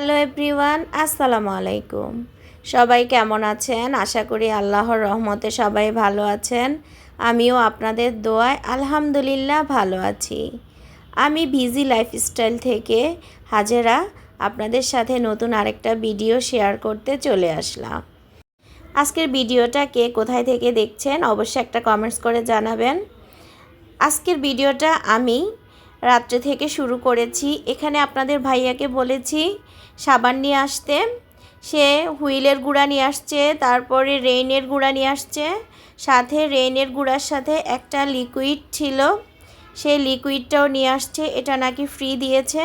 Everyone, আসসালামু আলাইকুম। সবাই কেমন আছেন? আশা করি আল্লাহর রহমতে সবাই ভালো আছেন। আমিও আপনাদের দোয়ায় আলহামদুলিল্লাহ ভালো আছি। আমি ভিজি লাইফস্টাইল থেকে হাজেরা আপনাদের সাথে নতুন আরেকটা ভিডিও শেয়ার করতে চলে আসলাম। আজকের ভিডিওটা কে কোথায় থেকে দেখছেন অবশ্যই একটা কমেন্টস করে জানাবেন। আজকের ভিডিওটা আমি রাত্রে থেকে শুরু করেছি। এখানে আপনাদের ভাইয়াকে বলেছি সাবান নিয়ে আসতে, সে হুইলের গুঁড়া নিয়ে আসছে, তারপরে রেইনের গুঁড়া নিয়ে আসছে, সাথে রেইনের গুঁড়ার সাথে একটা লিকুইড ছিল, সেই লিকুইডটাও নিয়ে আসছে, এটা নাকি ফ্রি দিয়েছে,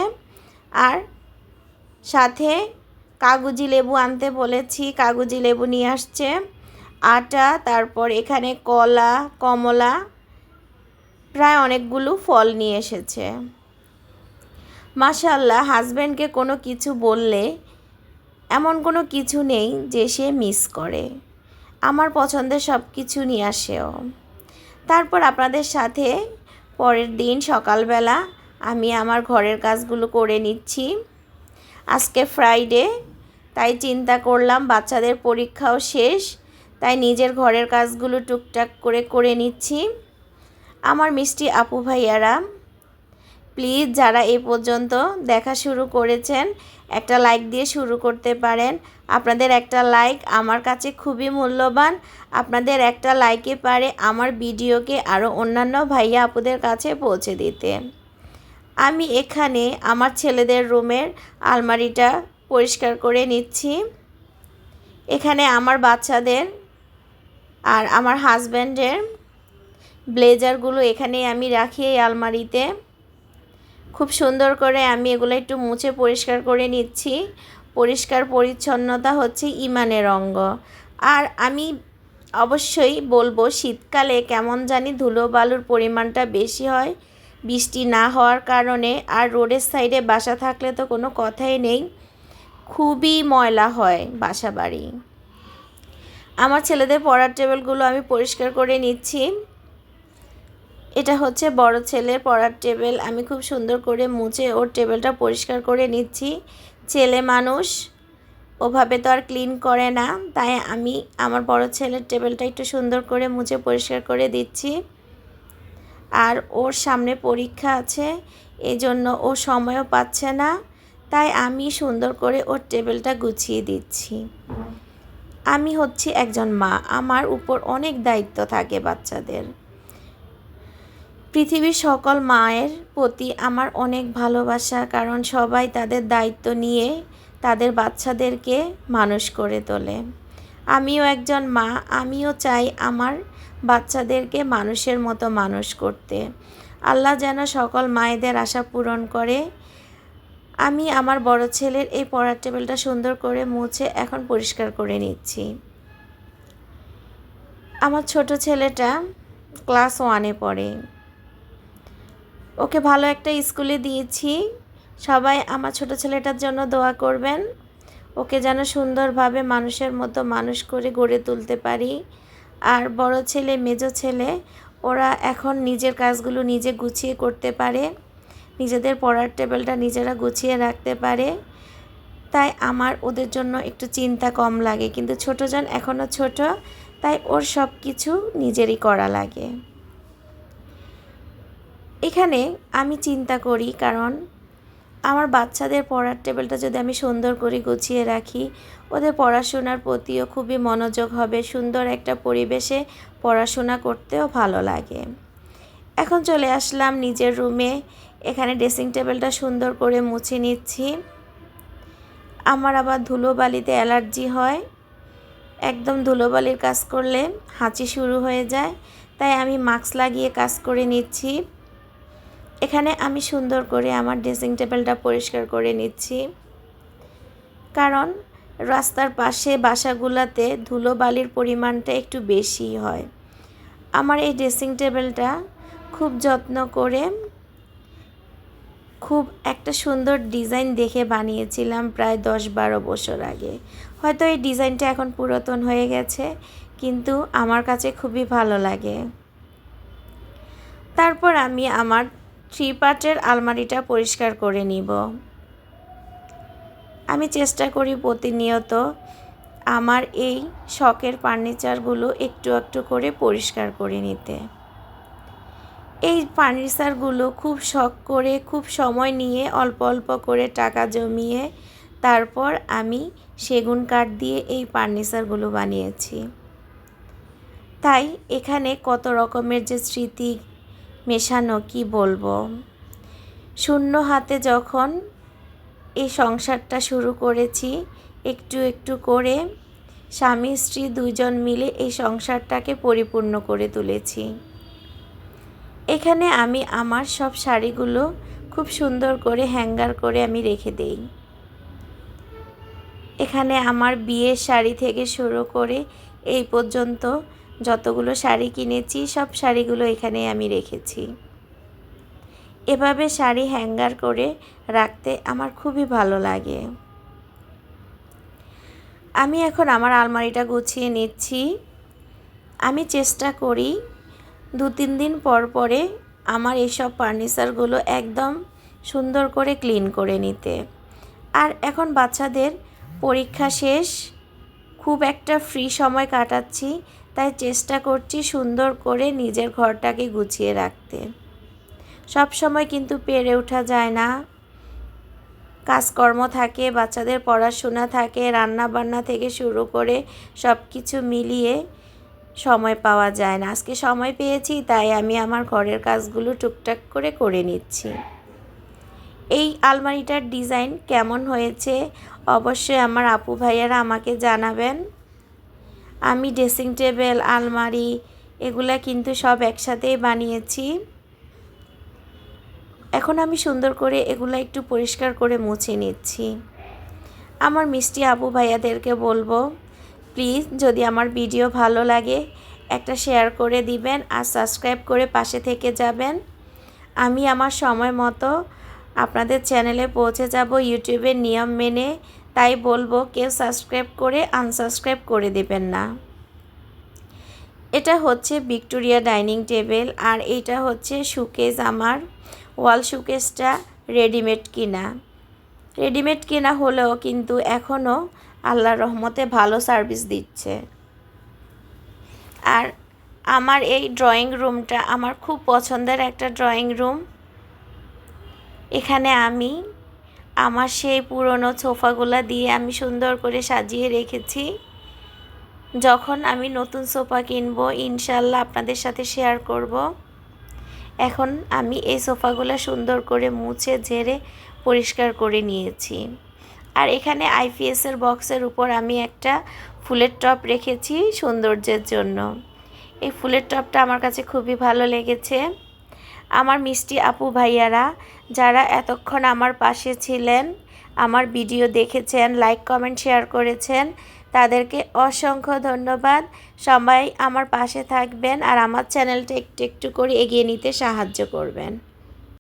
আর সাথে কাগজি লেবু আনতে বলেছি, কাগজি লেবু নিয়ে আসছে, আটা, তারপর এখানে কলা, কমলা, প্রায় অনেকগুলো ফল নিয়ে এসেছে। মাশাল্লাহ হাজব্যান্ডকে কোনো কিছু বললে এমন কোনো কিছু নেই যে সে মিস করে। আমার পছন্দের সব কিছু নিয়ে আসেও। তারপর আপনাদের সাথে পরের দিন সকালবেলা আমি আমার ঘরের কাজগুলো করে নিচ্ছি। আজকে ফ্রাইডে তাই চিন্তা করলাম বাচ্চাদের পরীক্ষাও শেষ, তাই নিজের ঘরের কাজগুলো টুকটাক করে করে নিচ্ছি। আমার মিষ্টি আপু ভাইয়ারা প্লিজ যারা এই পর্যন্ত দেখা শুরু করেছেন, একটা লাইক দিয়ে শুরু করতে পারেন। আপনাদের একটা লাইক আমার কাছে খুবই মূল্যবান। আপনাদের একটা লাইকে পারে আমার ভিডিওকে আরও অন্যান্য ভাইয়া আপুদের কাছে পৌঁছে দিতে। আমি এখানে আমার ছেলেদের রুমের আলমারিটা পরিষ্কার করে নিচ্ছি। এখানে আমার বাচ্চাদের আর আমার হাজব্যান্ডের ব্লেজারগুলো এখানে আমি রাখি এই আলমারিতে। খুব সুন্দর করে আমি এগুলো একটু মুছে পরিষ্কার করে নিচ্ছি। পরিষ্কার পরিচ্ছন্নতা হচ্ছে ইমানের অঙ্গ। আর আমি অবশ্যই বলব, শীতকালে কেমন জানি ধুলো বালুর পরিমাণটা বেশি হয়, বৃষ্টি না হওয়ার কারণে, আর রোডের সাইডে বাসা থাকলে তো কোনো কথাই নেই, খুবই ময়লা হয় বাসা বাড়ি। আমার ছেলেদের পড়ার টেবিলগুলো আমি পরিষ্কার করে নিচ্ছি। এটা হচ্ছে বড় ছেলের পড়ার টেবিল। আমি খুব সুন্দর করে মুছে ওর টেবিলটা পরিষ্কার করে নিচ্ছি। ছেলে মানুষ, ওভাবে তো আর ক্লিন করে না, তাই আমি আমার বড় ছেলের টেবিলটা একটু সুন্দর করে মুছে পরিষ্কার করে দিচ্ছি। আর ওর সামনে পরীক্ষা আছে এই জন্য ও সময়ও পাচ্ছে না, তাই আমি সুন্দর করে ওর টেবিলটা গুছিয়ে দিচ্ছি। আমি হচ্ছি একজন মা, আমার উপর অনেক দায়িত্ব থাকে বাচ্চাদের। পৃথিবীর সকল মায়ের প্রতি আমার অনেক ভালোবাসা, কারণ সবাই তাদের দায়িত্ব নিয়ে তাদের বাচ্চাদেরকে মানুষ করে তোলে। আমিও একজন মা, আমিও চাই আমার বাচ্চাদেরকে মানুষের মতো মানুষ করতে। আল্লাহ যেন সকল মায়েদের আশা পূরণ করে। আমি আমার বড় ছেলের এই পড়ার টেবিলটা সুন্দর করে মুছে এখন পরিষ্কার করে নিচ্ছি। আমার ছোট ছেলেটা ক্লাস ওয়ানে পড়ে। ওকে ভালো একটা স্কুলে দিয়েছি। সবাই আমার ছোট ছেলেটার জন্য দোয়া করবেন। ওকে যেন সুন্দরভাবে মানুষের মতো মানুষ করে গড়ে তুলতে পারি। আর বড় ছেলে, মেজো ছেলে, ওরা এখন নিজের কাজগুলো নিজে গুছিয়ে করতে পারে। নিজেদের পড়ার টেবিলটা নিজেরা গুছিয়ে রাখতে পারে। তাই আমার ওদের জন্য একটু চিন্তা কম লাগে। কিন্তু ছোটোজন এখনও ছোট, তাই ওর সব কিছু নিজেরই করা লাগে। এখানে আমি চিন্তা করি, কারণ আমার বাচ্চাদের পড়ার টেবিলটা যদি আমি সুন্দর করে গুছিয়ে রাখি, ওদের পড়াশোনার প্রতিও খুবই মনোযোগ হবে, সুন্দর একটা পরিবেশে পড়াশোনা করতেও ভালো লাগে। এখন চলে আসলাম নিজের রুমে, এখানে ড্রেসিং টেবিলটা সুন্দর করে মুছে নিচ্ছি। আমার আবার ধুলোবালিতে অ্যালার্জি হয়, একদম ধুলোবালির কাজ করলে হাঁচি শুরু হয়ে যায়, তাই আমি মাস্ক লাগিয়ে কাজ করে নিচ্ছি। এখানে আমি সুন্দর করে আমার ড্রেসিং টেবিলটা পরিষ্কার করে নিচ্ছি। কারণ রাস্তার পাশে বাসাগুলোতে ধুলোবালির পরিমাণটা একটু বেশি হয়। আমার এই ড্রেসিং টেবিলটা খুব যত্ন করে খুব একটা সুন্দর ডিজাইন দেখে বানিয়েছিলাম প্রায় দশ বারো বছর আগে। হয়তো এই ডিজাইনটা এখন পুরাতন হয়ে গেছে, কিন্তু আমার কাছে খুবই ভালো লাগে। তারপর আমি আমার থ্রি পার্টের আলমারিটা পরিষ্কার করে নিব। আমি চেষ্টা করি প্রতিনিয়ত আমার এই শখের ফার্নিচারগুলো একটু একটু করে পরিষ্কার করে নিতে। এই ফার্নিচারগুলো খুব শখ করে, খুব সময় নিয়ে অল্প অল্প করে টাকা জমিয়ে তারপর আমি সেগুন কাঠ দিয়ে এই ফার্নিচারগুলো বানিয়েছি। তাই এখানে কত রকমের যে স্মৃতি মেশানো, কি বলব? শূন্য হাতে যখন এই সংসারটা শুরু করেছি, একটু একটু করে স্বামী, স্ত্রী দুজন মিলে এই সংসারটাকে পরিপূর্ণ করে তুলেছি। এখানে আমি আমার সব শাড়িগুলো খুব সুন্দর করে হ্যাঙ্গার করে আমি রেখে দেই। এখানে আমার বিয়ের শাড়ি থেকে শুরু করে এই পর্যন্ত যতগুলো শাড়ি কিনেছি, সব শাড়িগুলো এখানে আমি রেখেছি। এভাবে শাড়ি হ্যাঙ্গার করে রাখতে আমার খুবই ভালো লাগে। আমি এখন আমার আলমারিটা গুছিয়ে নিচ্ছি। আমি চেষ্টা করি দু তিন দিন পর পরে আমার এইসব ফার্নিচারগুলো একদম সুন্দর করে ক্লিন করে নিতে। আর এখন বাচ্চাদের পরীক্ষা শেষ, খুব একটা ফ্রি সময় কাটাচ্ছি তাই চেষ্টা করছি সুন্দর করে নিজের ঘরটাকে গুছিয়ে রাখতে। সব সময় কিন্তু পেরে ওঠা যায় না। কাজকর্ম থাকে, বাচ্চাদের পড়াশোনা থাকে রান্না বান্না থেকে শুরু করে সব কিছু মিলিয়ে সময় পাওয়া যায় না। আজকে সময় পেয়েছি, তাই আমি আমার ঘরের কাজগুলো টুকটাক করে করে নিচ্ছি। এই আলমারিটার ডিজাইন কেমন হয়েছে? অবশ্যই আমার আপু ভাইয়ারা আমাকে জানাবেন। আমি ড্রেসিং টেবিল, আলমারি এগুলা কিন্তু সব একসাথেই বানিয়েছি। এখন আমি সুন্দর করে এগুলো একটু পরিষ্কার করে মুছে নিচ্ছি। আমার মিষ্টি আবু ভাইয়াদেরকে বলব, প্লিজ যদি আমার ভিডিও ভালো লাগে, একটা শেয়ার করে দিবেন আর সাবস্ক্রাইব করে পাশে থেকে যাবেন। আমি আমার সময় মতো আপনাদের চ্যানেলে পৌঁছে যাব ইউটিউবের নিয়ম মেনে তাই বলব কেউ সাবস্ক্রাইব করে আনসাবস্ক্রাইব করে দেবেন না। এটা হচ্ছে ভিক্টোরিয়া ডাইনিং টেবিল আর এটা হচ্ছে সুকেজ আমার ওয়াল শুকেসটা রেডিমেড কিনা। রেডিমেড কেনা হলেও কিন্তু এখনও আল্লাহর রহমতে ভালো সার্ভিস দিচ্ছে। আর আমার এই ড্রয়িং রুমটা আমার খুব পছন্দের একটা ড্রয়িং রুম। এখানে আমি আমার সেই পুরনো সোফাগুলো দিয়ে আমি সুন্দর করে সাজিয়ে রেখেছি। যখন আমি নতুন সোফা কিনব ইনশাল্লাহ আপনাদের সাথে শেয়ার করব। এখন আমি এই সোফাগুলো সুন্দর করে মুছে, ঝেড়ে পরিষ্কার করে নিয়েছি। আর এখানে আইপিএসের বক্সের উপর আমি একটা ফুলের টপ রেখেছি সৌন্দর্যের জন্য। এই ফুলের টপটা আমার কাছে খুবই ভালো লেগেছে। আমার মিষ্টি আপু ভাইয়ারা, যারা এতক্ষণ আমার পাশে ছিলেন, আমার ভিডিও দেখেছেন, লাইক, কমেন্ট, শেয়ার করেছেন, তাদেরকে অসংখ্য ধন্যবাদ। সবাই আমার পাশে থাকবেন আর আমার চ্যানেলটা একটু একটু করে এগিয়ে নিতে সাহায্য করবেন।